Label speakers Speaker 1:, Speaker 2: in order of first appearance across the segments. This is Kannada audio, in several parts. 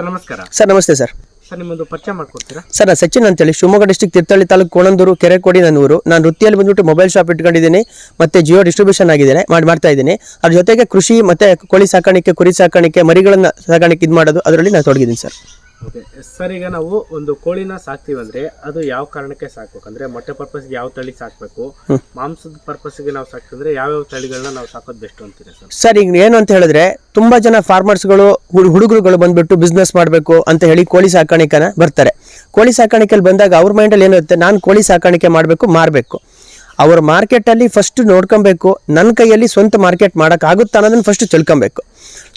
Speaker 1: ಸರ್ ನಮಸ್ಕಾರ.
Speaker 2: ಸರ್ ನಮಸ್ತೆ ಸರ್.
Speaker 1: ಸರ್ ನಿಮ್ಮೊಂದು ಪರಿಚಯ ಮಾಡ್ಕೊಡ್ತೀರಾ?
Speaker 2: ಸರ್ ನಾನು ಸಚಿನ್ ಅಂತೇಳಿ ಶಿವಮೊಗ್ಗ ಡಿಸ್ಟಿಕ್ ತೀರ್ಥಹಳ್ಳಿ ತಾಲೂಕು ಕೋಣಂದೂರು ಕೆರೆಕೋಡಿ ನನ್ನ ಊರು ನಾನು ವೃತ್ತಿಯಲ್ಲಿ ಬಂದ್ಬಿಟ್ಟು ಮೊಬೈಲ್ ಶಾಪ್ ಇಟ್ಕೊಂಡಿದ್ದೀನಿ. ಮತ್ತೆ ಜಿಯೋ ಡಿಸ್ಟ್ರಿಬ್ಯೂಷನ್ ಆಗಿದ್ದೇನೆ ಮಾಡಿ ಮಾಡ್ತಾ ಇದ್ದೀನಿ. ಅದ್ರ ಜೊತೆಗೆ ಕೃಷಿ ಮತ್ತೆ ಕೋಳಿ ಸಾಕಾಣಿಕೆ ಕುರಿ ಸಾಕಾಣಿಕೆ ಮರಿಗಳನ್ನ ಸಾಕಾಣಿಕೆ ಇದು ಮಾಡೋದು ಅದರಲ್ಲಿ ನಾನು ತೊಡಗಿದ್ದೀನಿ ಸರ್.
Speaker 1: ಓಕೆ ಸರ್ ಈಗ ನಾವು ಒಂದು ಕೋಳಿನ ಸಾಕ್ತೀವಿ ಅಂದ್ರೆ ಅದು ಯಾವ ಕಾರಣಕ್ಕೆ ಸಾಕ್ಬೇಕು? ಅಂದ್ರೆ ಮೊಟ್ಟೆ ಪರ್ಪಸ್ಗೆ ಯಾವ ತಳಿ ಸಾಕ್ಬೇಕು? ಮಾಂಸದ ಪರ್ಪಸ್ಗೆ ನಾವು ಸಾಕ್ತಿದ್ರೆ ಯಾವ್ಯಾವ ತಳಿಗಳನ್ನ ನಾವು ಸಾಕೋದು ಬೆಸ್ಟ್ ಅಂತೀರಾ ಸರ್?
Speaker 2: ಸರ್ ಈಗ ಏನು ಅಂತ ಹೇಳಿದ್ರೆ ತುಂಬಾ ಜನ ಫಾರ್ಮರ್ಸ್ಗಳು ಹುಡುಗರುಗಳು ಬಂದ್ಬಿಟ್ಟು ಬಿಸ್ನೆಸ್ ಮಾಡಬೇಕು ಅಂತ ಹೇಳಿ ಕೋಳಿ ಸಾಕಾಣಿಕೆನ ಬರ್ತಾರೆ. ಕೋಳಿ ಸಾಕಾಣಿಕೆಯಲ್ಲಿ ಬಂದಾಗ ಅವ್ರ ಮೈಂಡಲ್ಲಿ ಏನಿರುತ್ತೆ? ನಾನು ಕೋಳಿ ಸಾಕಾಣಿಕೆ ಮಾಡಬೇಕು ಮಾರಬೇಕು. ಅವ್ರ ಮಾರ್ಕೆಟಲ್ಲಿ ಫಸ್ಟ್ ನೋಡ್ಕೊಬೇಕು. ನನ್ನ ಕೈಯಲ್ಲಿ ಸ್ವಂತ ಮಾರ್ಕೆಟ್ ಮಾಡೋಕ್ಕಾಗುತ್ತಾ ಅನ್ನೋದನ್ನು ಫಸ್ಟ್ ತಿಳ್ಕೊಬೇಕು.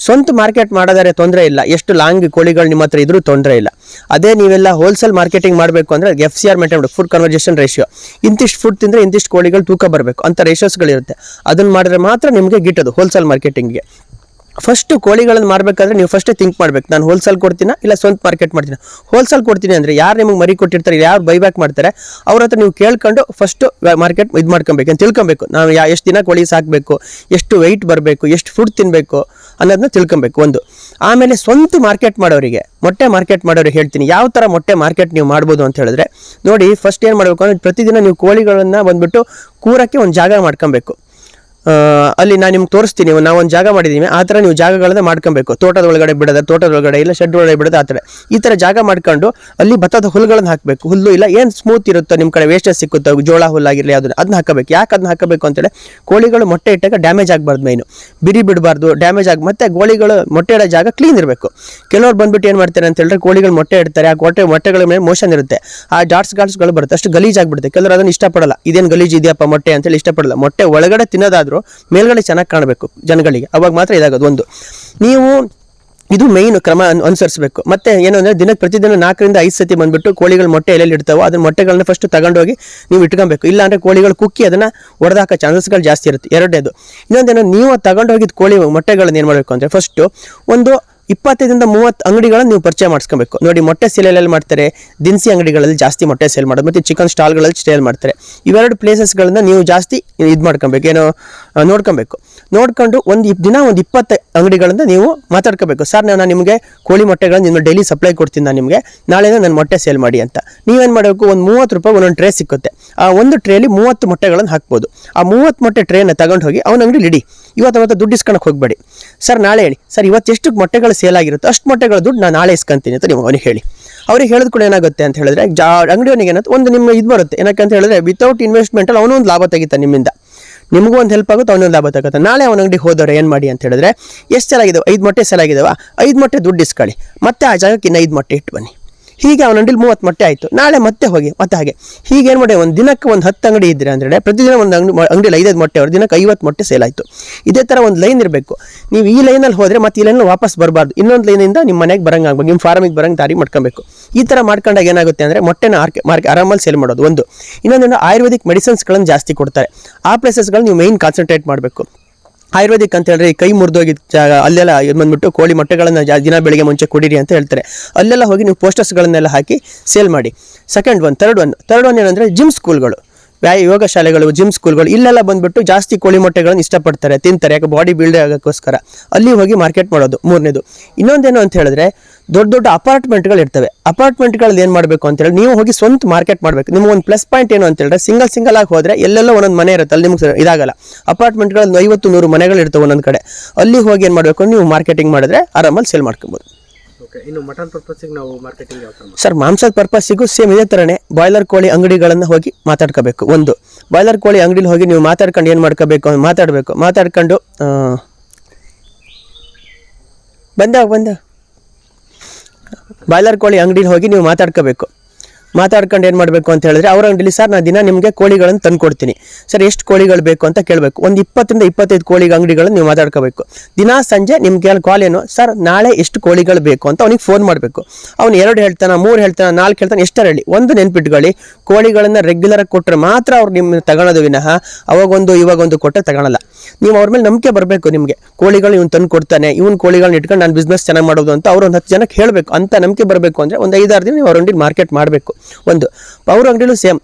Speaker 2: ಸ್ವಂತ ಮಾರ್ಕೆಟ್ ಮಾಡೋದಾದ್ರೆ ತೊಂದರೆ ಇಲ್ಲ. ಎಷ್ಟು ಲಾಂಗ್ ಕೋಳಿಗಳು ನಿಮ್ಮ ಹತ್ರ ಇದ್ರೂ ತೊಂದರೆ ಇಲ್ಲ. ಅದೇ ನೀವೆಲ್ಲ ಹೋಲ್ಸೇಲ್ ಮಾರ್ಕೆಟಿಂಗ್ ಮಾಡಬೇಕು ಅಂದರೆ ಎಫ್ ಸಿ ಆರ್ ಮೇಂಟೈನ್ ಮಾಡಬೇಕು. ಫುಡ್ ಕನ್ವರ್ಜೇಷನ್ ರೇಷಿಯೋ ಇಂತಿಷ್ಟು ಫುಡ್ ತಿಂದರೆ ಇಂತಿಷ್ಟು ಕೋಳಿಗಳು ತೂಕ ಬರಬೇಕು. ಅಂತ ರೇಷಿಯೋಸ್ಗಳಿರುತ್ತೆ ಅದನ್ನು ಮಾಡಿದ್ರೆ ಮಾತ್ರ ನಿಮಗೆ ಗಿಟ್ಟೋದು ಹೋಲ್ಸೇಲ್ ಮಾರ್ಕೆಟಿಂಗ್ಗೆ ಫಸ್ಟ್ ಕೋಳಿಗಳನ್ನು ಮಾಡಬೇಕಾದ್ರೆ ನೀವು ಫಸ್ಟ್ ಥಿಂಕ್ ಮಾಡಬೇಕು. ನಾನು ಹೋಲ್ಸೇಲ್ ಕೊಡ್ತೀನ ಇಲ್ಲ ಸ್ವಂತ ಮಾರ್ಕೆಟ್ ಮಾಡ್ತೀನಿ? ಹೋಲ್ಸೇಲ್ ಕೊಡ್ತೀನಿ ಅಂದರೆ ಯಾರು ನಿಮಗೆ ಮರಿ ಕೊಟ್ಟಿರ್ತಾರೆ ಯಾರು ಬೈಬ್ಯಾಕ್ ಮಾಡ್ತಾರೆ, ಅವ್ರ ಹತ್ರ ನೀವು ಕೇಳ್ಕೊಂಡು ಫಸ್ಟ್ ಮಾರ್ಕೆಟ್ ಇದು ಮಾಡ್ಕೊಬೇಕು ಅಂತ ತಿಳ್ಕೊಬೇಕು. ನಾವು ಯಾ ಎಷ್ಟು ದಿನ ಕೋಳಿ ಸಾಕಬೇಕು, ಎಷ್ಟು ವೆಯ್ಟ್ ಬರಬೇಕು, ಎಷ್ಟು ಫುಡ್ ತಿನ್ನಬೇಕು ಅನ್ನೋದನ್ನ ತಿಳ್ಕೊಬೇಕು ಒಂದು. ಆಮೇಲೆ ಸ್ವಂತ ಮಾರ್ಕೆಟ್ ಮಾಡೋರಿಗೆ, ಮೊಟ್ಟೆ ಮಾರ್ಕೆಟ್ ಮಾಡೋರಿಗೆ ಹೇಳ್ತೀನಿ. ಯಾವ ಥರ ಮೊಟ್ಟೆ ಮಾರ್ಕೆಟ್ ನೀವು ಮಾಡ್ಬೋದು ಅಂತ ಹೇಳಿದ್ರೆ, ನೋಡಿ ಫಸ್ಟ್ ಏನು ಮಾಡಬೇಕು ಅಂದರೆ ಪ್ರತಿದಿನ ನೀವು ಕೋಳಿಗಳನ್ನು ಬಂದುಬಿಟ್ಟು ಕೂರಕ್ಕೆ ಒಂದು ಜಾಗ ಮಾಡ್ಕೊಬೇಕು. ಅಲ್ಲಿ ನಾನು ನಿಮ್ಗೆ ತೋರಿಸ್ತೀನಿ ನಾವು ಒಂದು ಜಾಗ ಮಾಡಿದ್ದೀವಿ ಆ ಥರ ನೀವು ಜಾಗಗಳನ್ನ ಮಾಡ್ಕೊಬೇಕು. ತೋಟದ ಒಳಗಡೆ ಬಿಡೋದ, ತೋಟದ ಒಳಗಡೆ ಇಲ್ಲ ಶೆಡ್ ಒಳಗಡೆ ಬಿಡೋದು, ಆ ಥರ. ಈ ಥರ ಜಾಗ ಮಾಡ್ಕೊಂಡು ಅಲ್ಲಿ ಭತ್ತದ ಹುಲ್ಲುಗಳನ್ನ ಹಾಕಬೇಕು. ಹುಲ್ಲು ಇಲ್ಲ, ಏನು ಸ್ಮೂತ್ ಇರುತ್ತೋ ನಿಮ್ಮ ಕಡೆ ವೇಸ್ಟೇಜ್ ಸಿಕ್ಕುತ್ತೋ, ಜೋಳ ಹುಲ್ಲಾಗಿರಲಿ ಅದನ್ನ ಅದನ್ನ ಹಾಕಬೇಕು. ಯಾಕೆ ಅದನ್ನ ಹಾಕಬೇಕು ಅಂತೇಳಿ, ಕೋಳಿಗಳು ಮೊಟ್ಟೆ ಇಟ್ಟಾಗ ಡ್ಯಾಮೇಜ್ ಆಗಬಾರ್ದು ಮೈನು ಬಿರಿ ಬಿಡಬಾರ್ದು ಡ್ಯಾಮೇಜ್ ಆಗಿ, ಮತ್ತೆ ಗೋಳಿಗಳು ಮೊಟ್ಟೆ ಇಡೋ ಜಾಗ ಕ್ಲೀನ್ ಇರಬೇಕು. ಕೆಲವ್ರು ಬಂದ್ಬಿಟ್ಟು ಏನು ಮಾಡ್ತಾರೆ ಅಂತ ಹೇಳಿದ್ರೆ ಕೋಳಿಗಳು ಮೊಟ್ಟೆ ಇಡ್ತಾರೆ, ಆ ಕೊಟ್ಟೆ ಮೊಟ್ಟೆಗಳ ಮೇಲೆ ಮೋಷನ್ ಇರುತ್ತೆ. ಆ ಡಾಟ್ಸ್ ಗಾಟ್ಸ್ಗಳು ಬರುತ್ತೆ. ಅಷ್ಟು ಗಲೀಜ್ ಆಗಿಬಿಡುತ್ತೆ. ಕೆಲವರು ಅದನ್ನು ಇಷ್ಟಪಡಲ್ಲ. ಇದೇನು ಗಲೀಜು ಇದೆಯಪ್ಪ ಮೊಟ್ಟೆ ಅಂತೇಳಿ ಇಷ್ಟಪಡಲ್ಲ. ಮೊಟ್ಟೆ ಒಳಗಡೆ ತಿನ್ನೋದಾದ್ರೂ ಮೇಲ್ಗಡೆ ಚೆನ್ನಾಗಿ ಕಾಣಬೇಕು ಜನಗಳಿಗೆ. ಅವಾಗ ಮಾತ್ರ ಇದಾಗೋದು ಒಂದು. ನೀವು ಇದು ಮೇಯ್ನ್ ಕ್ರಮ ಅನ್- ಅನುಸರಿಸಬೇಕು. ಮತ್ತೆ ಏನು ಅಂದರೆ ದಿನಕ್ಕೆ ಪ್ರತಿದಿನ ನಾಲ್ಕರಿಂದ ಐದು ಸತಿ ಬಂದ್ಬಿಟ್ಟು ಕೋಳಿಗಳು ಮೊಟ್ಟೆ ಎಲ್ಲೆಲ್ಲಿ ಇಡ್ತಾವೋ ಅದನ್ನ ಮೊಟ್ಟೆಗಳನ್ನ ಫಸ್ಟ್ ತಗೊಂಡೋಗಿ ನೀವು ಇಟ್ಕೊಬೇಕು. ಇಲ್ಲ ಅಂದರೆ ಕೋಳಿಗಳು ಕುಕ್ಕಿ ಅದನ್ನು ಹೊಡೆದಾಕೋ ಚಾನ್ಸಸ್ಗಳು ಜಾಸ್ತಿ ಇರುತ್ತೆ. ಎರಡನೇದು. ಇನ್ನೊಂದೇನು, ನೀವು ತಗೊಂಡೋಗಿದ್ದ ಕೋಳಿ ಮೊಟ್ಟೆಗಳನ್ನ ಏನು ಮಾಡಬೇಕು ಅಂದರೆ ಫಸ್ಟು ಒಂದು ಇಪ್ಪತ್ತೈದರಿಂದ ಮೂವತ್ತು ಅಂಗಡಿಗಳನ್ನು ನೀವು ಪರಿಚಯ ಮಾಡಿಸ್ಕೊಬೇಕು. ನೋಡಿ, ಮೊಟ್ಟೆ ಸೇಲೆಯಲ್ಲಿ ಮಾಡ್ತಾರೆ? ದಿನಸಿ ಅಂಗಡಿಗಳಲ್ಲಿ ಜಾಸ್ತಿ ಮೊಟ್ಟೆ ಸೇಲ್ ಮಾಡೋದು ಮತ್ತು ಚಿಕನ್ ಸ್ಟಾಲ್ಗಳಲ್ಲಿ ಸೇಲ್ ಮಾಡ್ತಾರೆ. ಇವೆರಡು ಪ್ಲೇಸಸ್ಗಳನ್ನ ನೀವು ಜಾಸ್ತಿ ಇದು ಮಾಡ್ಕೊಬೇಕು. ಏನೋ ನೋಡ್ಕೊಬೇಕು. ನೋಡ್ಕೊಂಡು ಒಂದು ದಿನ ಒಂದು ಇಪ್ಪತ್ತು ಅಂಗಡಿಗಳಿಂದ ನೀವು ಮಾತಾಡ್ಕೋಬೇಕು. ಸರ್, ನಾನು ನಿಮಗೆ ಕೋಳಿ ಮೊಟ್ಟೆಗಳನ್ನ ನಿಮ್ಮ ಡೈಲಿ ಸಪ್ಲೈ ಕೊಡ್ತೀನಿ ನಾನು ನಿಮಗೆ. ನಾಳೆ ನನ್ನ ಮೊಟ್ಟೆ ಸೇಲ್ ಮಾಡಿ ಅಂತ. ನೀವೇನು ಮಾಡಬೇಕು? ಒಂದು ಮೂವತ್ತು ರೂಪಾಯಿ ಒಂದೊಂದು ಟ್ರೇ ಸಿಕ್ಕುತ್ತೆ. ಆ ಒಂದು ಟ್ರೇಲಿ ಮೂವತ್ತು ಮೊಟ್ಟೆಗಳನ್ನು ಹಾಕ್ಬೋದು. ಆ ಮೂವತ್ತು ಮೊಟ್ಟೆ ಟ್ರೇನ ತಗೊಂಡು ಹೋಗಿ ಅವನ ಅಂಗಡಿ ಇಡಿ. ಇವತ್ತು ಅವತ್ತು ದುಡ್ಡು ಇಸ್ಕೊಳಕ್ಕೆ ಹೋಗಬೇಡಿ. ಸರ್, ನಾಳೆ ಹೇಳಿ. ಸರ್, ಇವತ್ತು ಎಷ್ಟು ಮೊಟ್ಟೆಗಳು ಸೇಲ್ ಆಗಿರುತ್ತೋ ಅಷ್ಟು ಮೊಟ್ಟೆಗಳ ದುಡ್ಡು ನಾನು ನಾಳೆ ಇಸ್ಕೊಂತೀನಿ ಅಂತ ನೀವು ಅವನಿಗೆ ಹೇಳಿ. ಅವ್ರಿಗೆ ಹೇಳಿದ ಕೂಡ ಏನಾಗುತ್ತೆ ಅಂತ ಹೇಳಿದ್ರೆ, ಜಾ ಅಂಗಡಿಯವನಿಗೆ ಏನಂತ ಒಂದು ನಿಮ್ಮ ಇದು ಬರುತ್ತೆ. ಏನಕ್ಕೆ ಅಂತ ಹೇಳಿದ್ರೆ ವಿತೌಟ್ ಇನ್ವೆಸ್ಟ್ಮೆಂಟಲ್ಲಿ ಅವನು ಒಂದು ಲಾಭ ತೆಗಿತಾನೆ ನಿಮ್ಮಿಂದ. ನಿಮಗೂ ಒಂದು ಹೆಲ್ಪ್ ಆಗುತ್ತೆ, ಅವನೊಂದು ಲಾಭ ತಗುತ್ತೆ ನಾಳೆ ಅವನ ಅಂಗಡಿಗೆ ಹೋದವ್ರು ಏನು ಮಾಡಿ ಅಂತ ಹೇಳಿದ್ರೆ, ಎಷ್ಟು ಚೆನ್ನಾಗಿದ್ದಾವೆ ಐದು ಮೊಟ್ಟೆ ಸೆಲಾಗಿದ್ದಾವೆ ಐದು ಮೊಟ್ಟೆ ದುಡ್ಡು ಇಸ್ಕೊಳ್ಳಿ. ಮತ್ತೆ ಆ ಜಾಗಕ್ಕೆ ಇನ್ನು ಐದು ಮೊಟ್ಟೆ ಇಟ್ಟು ಬನ್ನಿ. ಹೀಗೆ ಅವನ ಅಂಗಡಿಲಿ ಮೂವತ್ತು ಮೊಟ್ಟೆ ಆಯಿತು. ನಾಳೆ ಮತ್ತೆ ಹೋಗಿ, ಮತ್ತೆ ಹಾಗೆ. ಹೀಗೆ ಏನು ಮಾಡಿ ಒಂದು ದಿನಕ್ಕೆ ಒಂದು ಹತ್ತು ಅಂಗಡಿ ಇದ್ದರೆ ಅಂದರೆ ಪ್ರತಿದಿನ ಒಂದು ಅಂಗಡಿ ಅಂಗಡಿಯಲ್ಲಿ ಐದೈದು ಮೊಟ್ಟೆ ಅವ್ರ ದಿನಕ್ಕೆ ಐವತ್ತು ಮೊಟ್ಟೆ ಸೇಲ್ ಆಯಿತು. ಇದೇ ಥರ ಒಂದು ಲೈನ್ ಇರಬೇಕು. ನೀವು ಈ ಲೈನಲ್ಲಿ ಹೋದರೆ ಮತ್ತೆ ಈ ಲೈನಲ್ಲಿ ವಾಪಸ್ ಬರಬಾರ್ದು. ಇನ್ನೊಂದು ಲೈನಿಂದ ನಿಮ್ಮ ಮನೆಗೆ ಬರಂಗೆ ಆಗ್ಬೇಕು ನಿಮ್ಮ ಫಾರ್ಮಿಗೆ ಬರಂಗೆ ದಾರಿ ಮಾಡ್ಕೊಬೇಕು. ಈ ಥರ ಮಾಡ್ಕೊಂಡಾಗ ಏನಾಗುತ್ತೆ ಅಂದರೆ ಮೊಟ್ಟೆನ ಆರ್ಕೆ, ಮಾರ್ಕೆ, ಆರಾಮಲ್ಲಿ ಸೇಲ್ ಮಾಡೋದು ಒಂದು. ಇನ್ನೊಂದು ಆಯುರ್ವೇದಿಕ್ ಮೆಡಿಸಿನ್ಸ್ಗಳನ್ನು ಜಾಸ್ತಿ ಕೊಡ್ತಾರೆ. ಆ ಪ್ಲೇಸಸ್ಗಳು ನೀವು ಮೈನ್ ಕಾನ್ಸಂಟ್ರೇಟ್ ಮಾಡಬೇಕು. ಆಯುರ್ವೇದಿಕ್ ಅಂತ ಹೇಳಿದ್ರೆ ಕೈ ಮುರಿದೋಗಿದ್ದ ಜಾಗ, ಅಲ್ಲೆಲ್ಲ ಇದು ಬಂದ್ಬಿಟ್ಟು ಕೋಳಿ ಮೊಟ್ಟೆಗಳನ್ನು ದಿನ ಬೆಳಿಗ್ಗೆ ಮುಂಚೆ ಕುಡೀರಿ ಅಂತ ಹೇಳ್ತಾರೆ. ಅಲ್ಲೆಲ್ಲ ಹೋಗಿ ನೀವು ಪೋಸ್ಟರ್ಸ್ಗಳನ್ನೆಲ್ಲ ಹಾಕಿ ಸೇಲ್ ಮಾಡಿ. Second one third one third one ಏನಂದರೆ ಜಿಮ್ ಸ್ಕೂಲ್ಗಳು ವ್ಯಾಯ ಯೋಗ ಶಾಲೆಗಳು ಜಿಮ್ ಸ್ಕೂಲ್ಗಳು ಇಲ್ಲೆಲ್ಲ ಬಂದ್ಬಿಟ್ಟು ಜಾಸ್ತಿ ಕೋಳಿ ಮೊಟ್ಟೆಗಳನ್ನು ಇಷ್ಟಪಡ್ತಾರೆ, ತಿಂತಾರೆ, ಯಾಕೆ ಬಾಡಿ ಬಿಲ್ಡ್ ಆಗೋಕ್ಕೋಸ್ಕರ. ಅಲ್ಲಿ ಹೋಗಿ ಮಾರ್ಕೆಟ್ ಮಾಡೋದು, ಮೂರನೇದು. ಇನ್ನೊಂದೇನು ಅಂತ ಹೇಳಿದ್ರೆ ದೊಡ್ಡ ದೊಡ್ಡ ಅಪಾರ್ಟ್ಮೆಂಟ್ಗಳು ಇರ್ತವೆ. ಅಪಾರ್ಟ್ಮೆಂಟ್ಗಳಲ್ಲಿ ಏನು ಮಾಡಬೇಕು ಅಂತ ಹೇಳಿ ನೀವು ಹೋಗಿ ಸ್ವಂತ ಮಾರ್ಕೆಟ್ ಮಾಡಬೇಕು. ನಿಮ್ಗೆ ಒಂದು ಪ್ಲಸ್ ಪಾಯಿಂಟ್ ಏನು ಅಂತ ಹೇಳಿದ್ರೆ ಸಿಂಗಲ್ ಸಿಂಗಲ್ ಆಗಿ ಹೋದರೆ ಎಲ್ಲೆಲ್ಲೋ ಒಂದೊಂದು ಮನೆ ಇರುತ್ತೆ ಅಲ್ಲಿ ನಿಮ್ಗೆ ಇದಾಗಲ್ಲ. ಅಪಾರ್ಟ್ಮೆಂಟ್ಗಳಲ್ಲಿ ಐವತ್ತು ನೂರು ಮನೆಗಳು ಇರ್ತವೆ ಒಂದೊಂದು ಕಡೆ. ಅಲ್ಲಿ ಹೋಗಿ ಏನು ಮಾಡಬೇಕು ನೀವು ಮಾರ್ಕೆಟಿಂಗ್ ಮಾಡಿದ್ರೆ ಆರಾಮಲ್ಲಿ ಸೇಲ್ ಮಾಡ್ಕೊಬೋದು.
Speaker 1: ಇನ್ನು ಮಟನ್ ನಾವು ಮಾರ್ಕೆಟಿಂಗ್
Speaker 2: ಸರ್ ಮಾಂಸದ ಪರ್ಪಸ್ಸಿಗೂ ಸೇಮ್ ಇದೇ ಥರನೇ ಬಾಯ್ಲರ್ ಕೋಳಿ ಅಂಗಡಿಗಳನ್ನು ಹೋಗಿ ಮಾತಾಡ್ಕೋಬೇಕು. ಒಂದು ಬಾಯ್ಲರ್ ಕೋಳಿ ಅಂಗಡಿಲಿ ಹೋಗಿ ನೀವು ಮಾತಾಡ್ಕೊಂಡು ಏನು ಮಾಡ್ಕೋಬೇಕು ಮಾತಾಡಬೇಕು. ಮಾತಾಡ್ಕೊಂಡು ಬಂದ ಬಂದ. ಬಾಯ್ಲರ್ ಕೋಳಿ ಅಂಗಡಿಲಿ ಹೋಗಿ ನೀವು ಮಾತಾಡ್ಕೋಬೇಕು. ಮಾತಾಡ್ಕೊಂಡು ಏನು ಮಾಡಬೇಕು ಅಂತ ಹೇಳಿದ್ರೆ, ಅವ್ರ ಅಂಗಡಿಲಿ ಸರ್ ನಾನು ದಿನ ನಿಮಗೆ ಕೋಳಿಗಳನ್ನು ತಂದು ಕೊಡ್ತೀನಿ ಸರ್, ಎಷ್ಟು ಕೋಳಿಗಳು ಬೇಕು ಅಂತ ಕೇಳಬೇಕು. ಒಂದು ಇಪ್ಪತ್ತರಿಂದ ಇಪ್ಪತ್ತೈದು ಕೋಳಿ ಅಂಗಡಿಗಳನ್ನು ನೀವು ಮಾತಾಡ್ಕೋಬೇಕು. ದಿನ ಸಂಜೆ ನಿಮ್ಗೆ ಕಾಲ್ ಏನು? ಸರ್, ನಾಳೆ ಎಷ್ಟು ಕೋಳಿಗಳು ಬೇಕು ಅಂತ ಅವ್ನಿಗೆ ಫೋನ್ ಮಾಡಬೇಕು. ಅವ್ನು ಎರಡು ಹೇಳ್ತಾನೆ, ಮೂರು ಹೇಳ್ತಾನೆ, ನಾಲ್ಕು ಹೇಳ್ತಾನೆ, ಎಷ್ಟರ ಹೇಳಿ. ಒಂದು ನೆನ್ಪಿಟ್ಕೊಳ್ಳಿ, ಕೋಳಿಗಳನ್ನು ರೆಗ್ಯುಲರಾಗಿ ಕೊಟ್ಟರೆ ಮಾತ್ರ ಅವ್ರು ನಿಮ್ಮ ತಗೊಳೋದು ವಿನಃ, ಅವಾಗೊಂದು ಇವಾಗೊಂದು ಕೊಟ್ಟರೆ ತಗೊಳಲ್ಲ. ನೀವು ಅವ್ರ ಮೇಲೆ ನಂಬಿಕೆ ಬರಬೇಕು ನಿಮಗೆ. ಕೋಳಿಗಳು ಇವ್ನು ತಂದು ಕೊಡ್ತಾನೆ, ಇವ್ನ ಕೋಳಿಗಳನ್ನ ಇಟ್ಕೊಂಡು ನಾನು ಬಿಸ್ನೆಸ್ ಚೆನ್ನಾಗಿ ಮಾಡೋದು ಅಂತ ಅವ್ರು ಒಂದು ಹತ್ತು ಜನಕ್ಕೆ ಹೇಳಬೇಕು. ಅಂತ ನಂಬಿಕೆ ಬರಬೇಕು ಅಂದರೆ ಒಂದು ಐದಾರು ದಿನ ನೀವು ಅವ್ರ ಅಂಗಡಿ ಮಾರ್ಕೆಟ್ ಮಾಡಬೇಕು. ಒಂದು, ಅವ್ರ ಅಂಗಡಿಲೂ ಸೇಮ್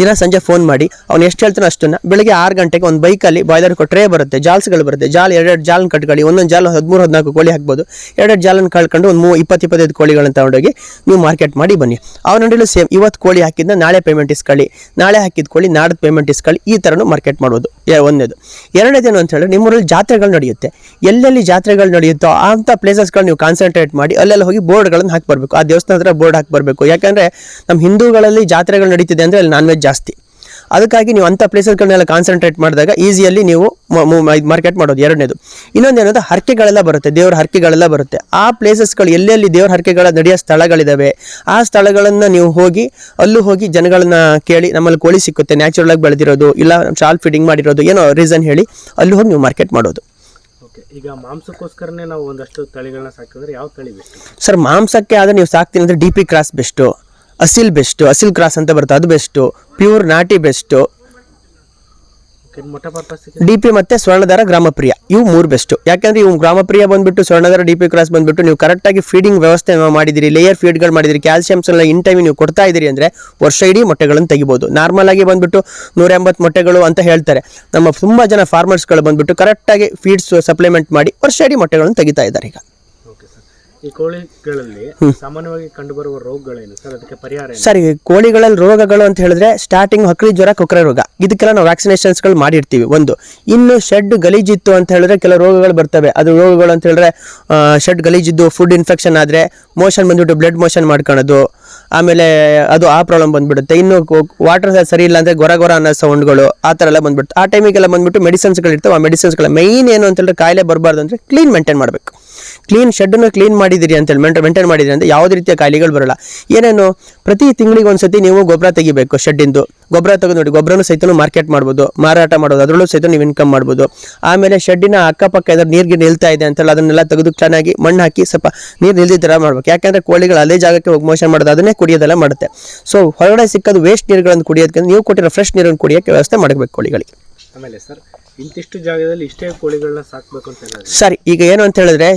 Speaker 2: ದಿನ ಸಂಜೆ ಫೋನ್ ಮಾಡಿ, ಅವ್ನು ಎಷ್ಟು ಹೇಳ್ತಾನೋ ಅಷ್ಟನ್ನ ಬೆಳಗ್ಗೆ ಆರು ಗಂಟೆಗೆ ಒಂದು ಬೈಕಲ್ಲಿ ಬಾಯ್ಲರ್ ಟ್ರೇ ಬರುತ್ತೆ, ಜಾಲ್ಸ್ಗಳು ಬರುತ್ತೆ, ಜಾಲ್ ಎರಡೆರಡು ಜಾಲನ್ನು ಕಟ್ಕೊಳ್ಳಿ, ಒಂದೊಂದು ಜಾಲ ಹದಿಮೂರು ಹದಿನಾಲ್ಕು ಕೋಳಿ ಹಾಕ್ಬೋದು ಎರಡೆರಡು ಜಾಲನ್ನು ಕಳ್ಕೊಂಡು ಒಂದು ಮೂ ಇಪ್ಪತ್ತು ಇಪ್ಪತ್ತೈದು ಕೋಳಿಗಳನ್ನು ತಗೊಂಡೋಗಿ ನೀವು ಮಾರ್ಕೆಟ್ ಮಾಡಿ ಬನ್ನಿ. ಅವನಲ್ಲೂ ಸೇಮ್ ಇವತ್ತು ಕೋಳಿ ಹಾಕಿದ್ನ, ನಾಳೆ ಪೇಮೆಂಟ್ ಇಸ್ಕೊಳ್ಳಿ, ನಾಳೆ ಹಾಕಿದ ಕೋಳಿ ನಾಡ್ದು ಪೇಮೆಂಟ್ ಇಸ್ಕೊಳ್ಳಿ, ಈ ಥರನೂ ಮಾರ್ಕೆಟ್ ಮಾಡ್ಬೋದು. ಒಂದೇದು ಎರಡನೇದೇನು ಅಂತ ಹೇಳಿದ್ರೆ ನಿಮ್ಮೂರಲ್ಲಿ ಜಾತ್ರೆಗಳು ನಡೆಯುತ್ತೆ. ಎಲ್ಲೆಲ್ಲಿ ಜಾತ್ರೆಗಳು ನಡೆಯುತ್ತೋ ಅಂಥ ಪ್ಲೇಸಸ್ಗಳು ನೀವು ಕಾನ್ಸಂಟ್ರೇಟ್ ಮಾಡಿ, ಅಲ್ಲೆಲ್ಲ ಹೋಗಿ ಬೋರ್ಡ್ಗಳನ್ನು ಹಾಕಿ ಬರಬೇಕು. ಆ ದೇವಸ್ಥಾನ ಬೋರ್ಡ್ ಹಾಕಿ ಬರಬೇಕು. ಯಾಕಂದರೆ ನಮ್ಮ ಹಿಂದೂಗಳಲ್ಲಿ ಜಾತ್ರೆಗಳು ನಡೀತಿದೆ ಅಂದರೆ ಅಲ್ಲಿ ನಾನ್ ವೆಜ್ ಜಾಸ್ತಿ. ಅದಕ್ಕಾಗಿ ನೀವು ಅಂಥ ಪ್ಲೇಸಸ್ಗಳನ್ನೆಲ್ಲ ಕಾನ್ಸಂಟ್ರೇಟ್ ಮಾಡಿದಾಗ ಈಸಿಯಲ್ಲಿ ನೀವು ಮಾರ್ಕೆಟ್ ಮಾಡೋದು ಎರಡನೇದು. ಇನ್ನೊಂದು ಏನಂದ್ರೆ ಹರಕೆಗಳೆಲ್ಲ ಬರುತ್ತೆ ದೇವ್ರ ಹರಕೆಗಳೆಲ್ಲ ಬರುತ್ತೆ. ಆ ಪ್ಲೇಸಸ್ಗಳು ಎಲ್ಲೆಲ್ಲಿ ದೇವ್ರ ಹರಕೆಗಳ ನಡೆಯೋ ಸ್ಥಳಗಳಿದ್ದಾವೆ ಆ ಸ್ಥಳಗಳನ್ನು ನೀವು ಹೋಗಿ ಅಲ್ಲೂ ಹೋಗಿ ಜನಗಳನ್ನ ಕೇಳಿ ನಮ್ಮಲ್ಲಿ ಕೋಳಿ ಸಿಕ್ಕುತ್ತೆ ನ್ಯಾಚುರಲ್ ಆಗಿ ಬೆಳೆದಿರೋದು ಇಲ್ಲ ಶಾಲ್ ಫೀಡಿಂಗ್ ಮಾಡಿರೋದು ಏನೋ ರೀಸನ್ ಹೇಳಿ ಅಲ್ಲಿ ಹೋಗಿ ನೀವು ಮಾರ್ಕೆಟ್ ಮಾಡೋದು.
Speaker 1: ಓಕೆ ಈಗ ಮಾಂಸಕ್ಕೋಸ್ಕರನೇ ನಾವು ಒಂದಷ್ಟು ತಳಿಗಳನ್ನ ಸಾಕಿದ್ರೆ ಯಾವ ತಳಿ
Speaker 2: ಸರ್ ಮಾಂಸಕ್ಕೆ ಆದರೆ ನೀವು ಸಾಕ್ತೀನಿ ಅಂದರೆ D P cross best Aseel best Aseel cross ಅಂತ ಬರುತ್ತೆ ಅದು ಬೆಸ್ಟು ಪ್ಯೂರ್ ನಾಟಿ ಬೆಸ್ಟು ಡಿ ಪಿ ಮತ್ತೆ ಸ್ವರ್ಣದಾರ ಗ್ರಾಮಪ್ರಿಯ ಇವು ಮೂರು ಬೆಸ್ಟ್ ಯಾಕಂದ್ರೆ ಇವು ಗ್ರಾಮಪ್ರಿಯ ಬಂದ್ಬಿಟ್ಟು ಸ್ವರ್ಣದಾರ ಡಿ ಪಿ ಕ್ರಾಸ್ ಬಂದ್ಬಿಟ್ಟು ನೀವು ಕರೆಕ್ಟಾಗಿ ಫೀಡಿಂಗ್ ವ್ಯವಸ್ಥೆ ಮಾಡಿದಿರಿ ಲೇಯರ್ ಫೀಡ್ಗಳು ಮಾಡಿದಿರಿ ಕ್ಯಾಲ್ಸಿಯಮ್ಸ್ ಎಲ್ಲ ಇನ್ ಟೈಮ್ ನೀವು ಕೊಡ್ತಾ ಇದ್ದೀರಿ ಅಂದ್ರೆ ವರ್ಷ ಇಡೀ ಮೊಟ್ಟೆಗಳನ್ನು ತೆಗಿಬೋದು. ನಾರ್ಮಲ್ ಆಗಿ ಬಂದ್ಬಿಟ್ಟು ನೂರ ಎಂಬತ್ತು ಮೊಟ್ಟೆಗಳು ಅಂತ ಹೇಳ್ತಾರೆ. ನಮ್ಮ ತುಂಬಾ ಜನ ಫಾರ್ಮರ್ಸ್ಗಳು ಬಂದ್ಬಿಟ್ಟು ಕರೆಕ್ಟಾಗಿ ಫೀಡ್ಸ್ ಸಪ್ಲಿಮೆಂಟ್ ಮಾಡಿ ವರ್ಷ ಇಡೀ ಮೊಟ್ಟೆಗಳನ್ನು ತೆಗಿತಾ ಇದ್ದಾರೆ ಈಗ.
Speaker 1: ಈ ಕೋಳಿಗಳಲ್ಲಿ ಸಾಮಾನ್ಯವಾಗಿ ಕಂಡುಬರುವ ರೋಗಗಳೇನು? ಸರ್, ಅದಕ್ಕೆ ಪರಿಹಾರ ಏನು?
Speaker 2: ಕೋಳಿಗಳಲ್ಲಿ ರೋಗಗಳು ಅಂತ ಹೇಳಿದ್ರೆ ಸ್ಟಾರ್ಟಿಂಗ್ ಹಕ್ಕಳಿ ಜ್ವರ ಕೊಕ್ಕರೆ ರೋಗ. ಇದಕ್ಕೆಲ್ಲ ನಾವು ವ್ಯಾಕ್ಸಿನೇಷನ್ಸ್ಗಳು ಮಾಡಿರ್ತೀವಿ. ಒಂದು, ಇನ್ನು ಶೆಡ್ ಗಲೀಜಿತ್ತು ಅಂತ ಹೇಳಿದ್ರೆ ಕೆಲವು ರೋಗಗಳು ಬರ್ತವೆ. ಅದು ರೋಗಗಳು ಅಂತ ಹೇಳಿದ್ರೆ ಶೆಡ್ ಗಲೀಜಿದ್ದು ಫುಡ್ ಇನ್ಫೆಕ್ಷನ್ ಆದರೆ ಮೋಷನ್ ಬಂದ್ಬಿಟ್ಟು ಬ್ಲಡ್ ಮೋಷನ್ ಮಾಡ್ಕೊಳೋದು. ಆಮೇಲೆ ಅದು ಆ ಪ್ರಾಬ್ಲಮ್ ಬಂದ್ಬಿಡುತ್ತೆ. ಇನ್ನು ವಾಟರ್ ಸರಿ ಇಲ್ಲ ಅಂದರೆ ಗೊರ ಗೊರ ಅನ್ನೋ ಸೌಂಡ್ಗಳು ಆ ಥರ ಎಲ್ಲ ಬಂದ್ಬಿಡುತ್ತೆ. ಆ ಟೈಮಿಗೆಲ್ಲ ಬಂದ್ಬಿಟ್ಟು ಮೆಡಿಸಿನ್ಸ್ಗಳು ಇರ್ತವೆ ಆ ಮೆಡಿಸಿನ್ಸ್ಗಳ ಮೈನ್ ಏನು ಅಂತ ಹೇಳಿದ್ರೆ ಕಾಯಿಲೆ ಬರಬಾರ್ದು ಅಂದರೆ ಕ್ಲೀನ್ ಮೇಂಟೈನ್ ಮಾಡಬೇಕು. ಕ್ಲೀನ್ ಶೆಡ್ಡನ್ನು ಕ್ಲೀನ್ ಮಾಡಿದಿರಿ ಅಂತ ಹೇಳಿ ಮೆಂಟೇನ್ ಮಾಡಿದಿರಿ ಅಂತ ಯಾವುದೇ ರೀತಿಯ ಕಾಯಿಲೆಗಳು ಬರೋಲ್ಲ. ಏನೇನು? ಪ್ರತಿ ತಿಂಗಳಿಗೆ ಒಂದ್ಸತಿ ನೀವು ಗೊಬ್ಬರ ತೆಗಿಬೇಕು ಶೆಡ್ಡಿಂದು ಗೊಬ್ಬರ ತೆಗೆದು ನೋಡಿ, ಗೊಬ್ಬರನೂ ಸಹಿತ ಮಾರ್ಕೆಟ್ ಮಾಡ್ಬೋದು, ಮಾರಾಟ ಮಾಡೋದು ಅದರಲ್ಲೂ ಸಹಿತ ನೀವು ಇನ್ಕಮ್ ಮಾಡ್ಬೋದು. ಆಮೇಲೆ ಶೆಡ್ಡಿನ ಅಕ್ಕಪಕ್ಕ ಏನಾದ್ರು ನೀರಿಗೆ ನಿಲ್ತಾ ಇದೆ ಅಂತೇಳಿ ಅದನ್ನೆಲ್ಲ ತೆಗೆದು ಚೆನ್ನಾಗಿ ಮಣ್ಣು ಹಾಕಿ ಸ್ವಲ್ಪ ನೀರು ನಿಲ್ದಿ ಥರ ಮಾಡ್ಬೇಕು. ಯಾಕಂದ್ರೆ ಕೋಳಿಗಳು ಅದೇ ಜಾಗಕ್ಕೆ ಹೋಗಿ ಮೋಷನ್ ಮಾಡೋದು, ಅದನ್ನೇ ಕುಡಿಯೋದೆಲ್ಲ ಮಾಡುತ್ತೆ. ಸೊ ಹೊರಗಡೆ ಸಿಕ್ಕದು ವೇಸ್ಟ್ ನೀರುಗಳನ್ನು ಕುಡಿಯೋದಕ್ಕೆ ನೀವು ಕೊಟ್ಟಿರೋ ಫ್ರೆಶ್ ನೀರನ್ನು ಕುಡಿಯೋಕ್ಕೆ ವ್ಯವಸ್ಥೆ ಮಾಡಬೇಕು ಕೋಳಿಗಳಿಗೆ.
Speaker 1: ಆಮೇಲೆ ಸರ್ ಇಂತಿಷ್ಟು ಜಾಗದಲ್ಲಿ ಇಷ್ಟೇ ಕೋಳಿಗಳನ್ನ ಸಾಕ್ಬೇಕು ಅಂತ
Speaker 2: ಸರಿ ಈಗ ಏನು ಅಂತ ಹೇಳಿದ್ರೆ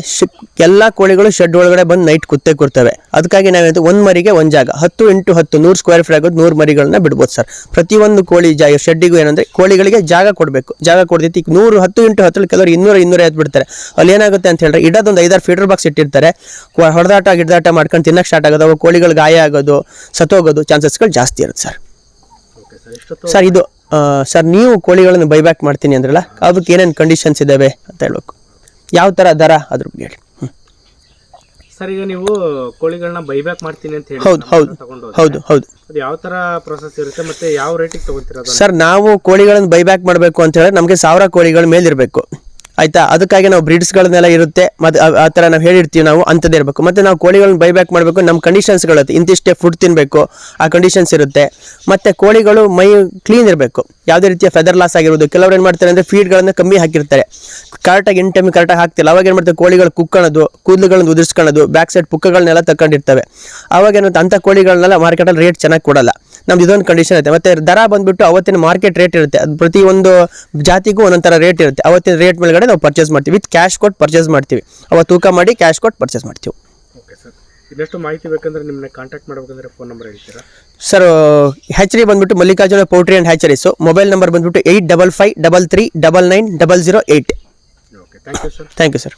Speaker 2: ಎಲ್ಲಾ ಎಲ್ಲ ಕೋಳಿಗಳು ಶೆಡ್ ಒಳಗಡೆ ಬಂದು ನೈಟ್ ಕುತ್ತೆ ಕೊಡ್ತವೆ ಅದಕ್ಕಾಗಿ ನಾವೇನು ಒಂದು ಮರಿಗೆ ಒಂದು ಜಾಗ. ಹತ್ತು ಇಂಟು ಹತ್ತು ನೂರು ಸ್ಕ್ವೇರ್ ಫೀಟ್ ಆಗೋದು ನೂರು ಮರಿಗಳನ್ನ ಬಿಡ್ಬೋದು ಸರ್ ಪ್ರತಿಯೊಂದು ಕೋಳಿ ಜಾಗ ಶೆಡ್ಡಿಗೂ ಏನಂದ್ರೆ ಕೋಳಿಗಳಿಗೆ ಜಾಗ ಕೊಡಬೇಕು. ಜಾಗ ಕೊಡ್ತೈತಿ ಈಗ ನೂರು ಹತ್ತು ಇಂಟು ಹತ್ತು ಕೆಲವರು ಇನ್ನೂರ ಇನ್ನೂರ ಐವತ್ತು ಬಿಡ್ತಾರೆ. ಅಲ್ಲಿ ಏನಾಗುತ್ತೆ ಅಂತ ಹೇಳಿದ್ರೆ ಇಡೋದೊಂದು ಐದಾರು ಫೀಡರ್ ಬಾಕ್ಸ್ ಇಟ್ಟಿರ್ತಾರೆ. ಹೊಡೆದಾಟ ಗಿಡದಾಟ ಮಾಡ್ಕೊಂಡು ತಿನ್ನಕ್ಕೆ ಸ್ಟಾರ್ಟ್ ಆಗೋದು ಅವು ಕೋಳಿಗಳು ಗಾಯ ಆಗೋದು ಸತ್ತೋಗೋದು ಚಾನ್ಸಸ್ಗಳು ಜಾಸ್ತಿ ಇರುತ್ತೆ ಸರ್
Speaker 1: ಸರ್
Speaker 2: ಇದು ಸರ್ ನೀವು ಕೋಳಿಗಳನ್ನು ಬೈಬ್ಯಾಕ್ ಮಾಡ್ತೀನಿ ಅಂದ್ರಲ್ಲ ಅದಕ್ಕೆ ಏನೇನು ಕಂಡೀಷನ್ಸ್ ಇದ್ದಾವೆ ಅಂತ ಹೇಳ್ಬೇಕು. ಯಾವ ಥರ ದರ ಅದ್ರ ಬಗ್ಗೆ ಹೇಳಿ.
Speaker 1: ಸರ್ ಈಗ ನೀವು ಕೋಳಿಗಳನ್ನ ಬೈಬ್ಯಾಕ್ ಮಾಡ್ತೀನಿ ಅಂತ ಹೇಳಿ
Speaker 2: ಹೌದು ಹೌದು ಹೌದು ಹೌದು.
Speaker 1: ಅದು ಯಾವ ತರ ಪ್ರೊಸೆಸ್ ಇರುತ್ತೆ ಮತ್ತೆ ಯಾವ ರೇಟಿಗೆ ತಗೋತೀರಾ
Speaker 2: ಸರ್ ನಾವು ಕೋಳಿಗಳನ್ನು ಬೈಬ್ಯಾಕ್ ಮಾಡಬೇಕು ಅಂತ ಹೇಳಿದ್ರೆ ನಮಗೆ ಸಾವಿರ ಕೋಳಿಗಳ ಮೇಲಿರಬೇಕು. ಆಯ್ತಾ? ಅದಕ್ಕಾಗಿ ನಾವು ಬ್ರೀಡ್ಸ್ಗಳನ್ನೆಲ್ಲ ಇರುತ್ತೆ. ಮತ್ತು ಆ ಥರ ನಾವು ಹೇಳಿರ್ತೀವಿ ನಾವು, ಅಂಥದ್ದೇ ಇರಬೇಕು. ಮತ್ತು ನಾವು ಕೋಳಿಗಳನ್ನ ಬೈಬ್ಯಾಕ್ ಮಾಡಬೇಕು. ನಮ್ಮ ಕಂಡೀಷನ್ಸ್ಗಳಿರುತ್ತೆ ಇಂತಿಷ್ಟೇ ಫುಡ್ ತಿನ್ನಬೇಕು ಆ ಕಂಡೀಷನ್ಸ್ ಇರುತ್ತೆ. ಮತ್ತು ಕೋಳಿಗಳು ಮೈ ಕ್ಲೀನ್ ಇರಬೇಕು. ಯಾವುದೇ ರೀತಿಯ ಫೆದರ್ ಲಾಸ್ ಆಗಿರೋದು. ಕೆಲವರು ಏನು ಮಾಡ್ತಾರೆ ಅಂದರೆ ಫೀಡ್ಗಳನ್ನು ಕಮ್ಮಿ ಹಾಕಿರ್ತಾರೆ. ಕರೆಕ್ಟಾಗಿ ಇನ್ ಟೈಮ್ ಕರೆಕ್ಟಾಗಿ ಹಾಕ್ತಿಲ್ಲ. ಅವಾಗ ಏನು ಮಾಡ್ತಾರೆ? ಕೋಳಿಗಳು ಕುಕ್ಕಣದು, ಕೂದಲುಗಳನ್ನು ಉದುರಿಸ್ಕೊಳ್ಳೋದು ಬ್ಯಾಕ್ ಸೈಡ್ ಪುಕ್ಕಗಳನ್ನೆಲ್ಲ ತಗೊಂಡಿರ್ತವೆ ಅವಾಗ ಏನಂತ ಅಂಥ ಕೋಳಿಗಳನ್ನೆಲ್ಲ ಮಾರ್ಕೆಟಲ್ಲಿ ರೇಟ್ ಚೆನ್ನಾಗಿ ಕೊಡಲ್ಲ. ನಮ್ದು ಇದೊಂದು ಕಂಡೀಷನ್ ಇರುತ್ತೆ. ಮತ್ತೆ ದರ ಬಂದ್ಬಿಟ್ಟು ಅವತ್ತಿನ ಮಾರ್ಕೆಟ್ ರೇಟ್ ಇರುತ್ತೆ. ಅದು ಪ್ರತಿ ಒಂದು ಜಾತಿಗೂ ಒಂದೊಂದು ಥರ ರೇಟ್ ಇರುತ್ತೆ. ಅವತ್ತಿನ ರೇಟ್ ಮೇಲ್ಗಡೆ ನಾವು ಪರ್ಚೇಸ್ ಮಾಡ್ತೀವಿ. ವಿತ್ ಕ್ಯಾಶ್ ಕೊಟ್ಟು ಪರ್ಚೇಸ್ ಮಾಡ್ತೀವಿ. ಅವತ್ತು ತೂಕ ಮಾಡಿ ಕ್ಯಾಶ್ ಕೊಟ್ಟು ಪರ್ಚೇಸ್ ಮಾಡ್ತೀವಿ.
Speaker 1: ಓಕೆ ಸರ್ ಇನ್ನಷ್ಟು ಮಾಹಿತಿ ಬೇಕಂದ್ರೆ ನಿಮ್ಮನ್ನ ಕಾಂಟ್ಯಾಕ್ಟ್ ಮಾಡಬೇಕಂದ್ರೆ ಫೋನ್ ನಂಬರ್ ಹೇಳ್ತೀರಾ?
Speaker 2: ಸರ್ ಹ್ಯಾಚರಿ ಬಂದ್ಬಿಟ್ಟು Mallikarjuna poultry and so mobile number ಬಂದ್ಬಿಟ್ಟು eight double five double three double nine double zero eight
Speaker 1: okay thank you sir
Speaker 2: thank you sir